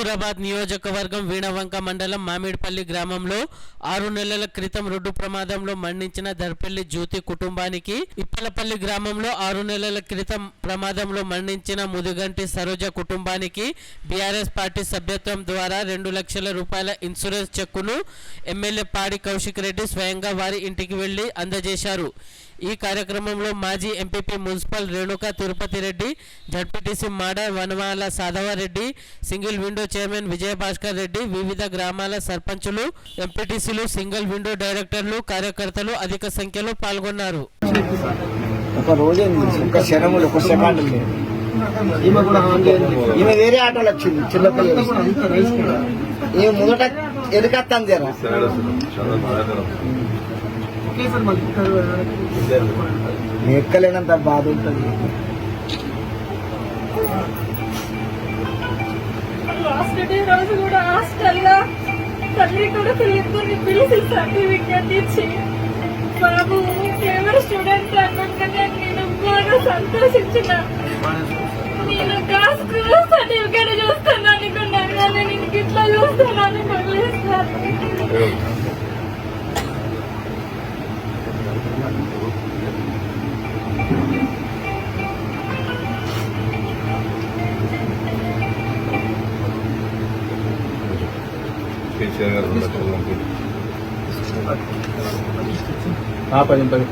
హుజూరాబాద్ నియోజకవర్గం వీణవంక మండలం మామిడిపల్లి గ్రామంలో ఆరు నెలల క్రితం రోడ్డు ప్రమాదంలో మరణించిన దర్పల్లి జ్యోతి కుటుంబానికి ఇప్పలపల్లి గ్రామంలో ఆరు నెలల క్రితం ప్రమాదంలో మరణించిన ముదిగంటి సరోజ కుటుంబానికి బీఆర్ఎస్ పార్టీ సభ్యత్వం ద్వారా రెండు లక్షల రూపాయల ఇన్సూరెన్స్ చెక్కును ఎమ్మెల్యే పాడి కౌశిక్ రెడ్డి స్వయంగా వారి ఇంటికి వెళ్ళి అందజేశారు. ఈ కార్యక్రమంలో మాజీ MPP municipal Renuka Tirupati Reddy ZPTC Mada Vanamala Sadhavareddy single window chairman Vijayabhaskar Reddy వివిధ గ్రామాల సర్పంచులు ఎంపీటీసీలు సింగిల్ విండో డైరెక్టర్లు కార్యకర్తలు అధిక సంఖ్యలో పాల్గొన్నారు. ఒక రోజే ఒక క్షణములు ఒక సెకండ్ ఈమె కూడా ఈమె వేరే వచ్చింది చిన్నపిల్లలు. ఈమె ఎదుకత్తాను జరా. ఎక్కలేనంత బాధ ఉంటుంది. లాస్ట్ డే రోజు కూడా హాస్టల్గా తల్లి కూడా పిల్లలిద్దరిని పిలిచి సర్టిఫికెట్ ఇచ్చి బాబు ఫేవరెట్ స్టూడెంట్ అన్నట్టుగా నేను బాగా సంతోషించిన. నేను క్లాస్కు సర్టిఫికేట్ చూస్తాను అనుకున్నాను కానీ నేను ఇట్లా చూస్తాను అని కేసీఆర్ గారు రెండు లక్షలు పంపించారు. పది పది